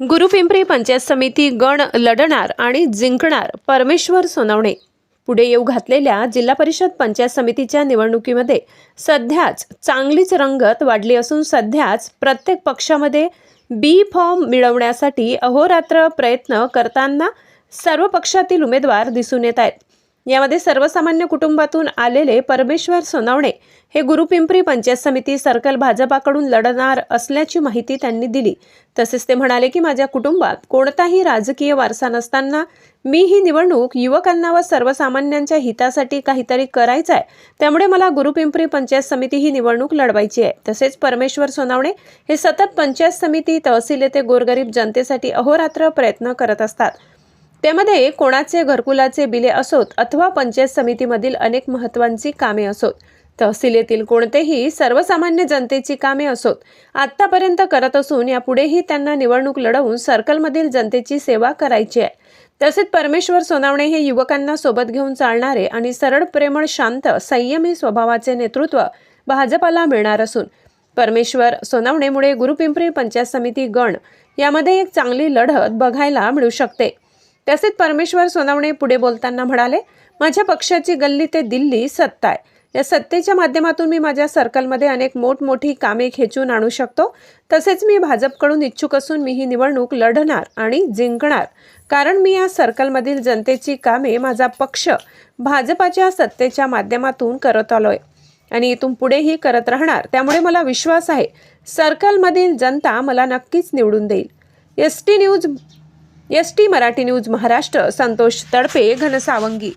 गुरुपिंपरी पंचायत समिती गण लढणार आणि जिंकणार परमेश्वर सोनवणे. पुढे येऊ घातलेल्या जिल्हा परिषद पंचायत समितीच्या निवडणुकीमध्ये सध्याच चांगलीच रंगत वाढली असून सध्याच प्रत्येक पक्षामध्ये बी फॉर्म मिळवण्यासाठी अहोरात्र प्रयत्न करताना सर्व पक्षातील उमेदवार दिसून येत आहेत. यामध्ये सर्वसामान्य कुटुंबातून आलेले परमेश्वर सोनवणे हे गुरुपिंपरी पंचायत समिती सर्कल भाजपाकडून लढणार असल्याची माहिती त्यांनी दिली. तसेच ते म्हणाले की माझ्या कुटुंबात कोणताही राजकीय वारसा नसताना मी ही निवडणूक युवकांना व सर्वसामान्यांच्या हितासाठी काहीतरी करायचं आहे त्यामुळे मला गुरुपिंपरी पंचायत समिती ही निवडणूक लढवायची आहे. तसेच परमेश्वर सोनावणे हे सतत पंचायत समिती तहसील येथे गोरगरीब जनतेसाठी अहोरात्र प्रयत्न करत असतात. त्यामध्ये कोणाचे घरकुलाचे बिले असोत अथवा पंचायत समितीमधील अनेक महत्त्वांची कामे असोत. तहसील येथील कोणतेही सर्वसामान्य जनतेची कामे असोत. आत्तापर्यंत करत असून यापुढेही त्यांना निवडणूक लढवून सर्कलमधील जनतेची सेवा करायची आहे. तसेच परमेश्वर सोनावणे हे युवकांना सोबत घेऊन चालणारे आणि सरळ प्रेमळ शांत संयमी स्वभावाचे नेतृत्व भाजपाला मिळणार असून परमेश्वर सोनावणेमुळे गुरुपिंपरी पंचायत समिती गण यामध्ये एक चांगली लढत बघायला मिळू शकते. तसेच परमेश्वर सोनावणे पुढे बोलताना म्हणाले माझ्या पक्षाची गल्ली ते दिल्ली सत्ता आहे. या सत्तेच्या माध्यमातून मी माझ्या सर्कलमध्ये अनेक मोठमोठी कामे खेचून आणू शकतो. तसेच मी भाजपकडून इच्छुक असून मी ही निवडणूक लढणार आणि जिंकणार. कारण मी या सर्कलमधील जनतेची कामे माझा पक्ष भाजपाच्या सत्तेच्या माध्यमातून करत आलोय. आणि इथून पुढेही करत राहणार. त्यामुळे मला विश्वास आहे सर्कलमधील जनता मला नक्कीच निवडून देईल. S T news S T Marathi news Maharashtra Santosh Tadpe Ghansawangi.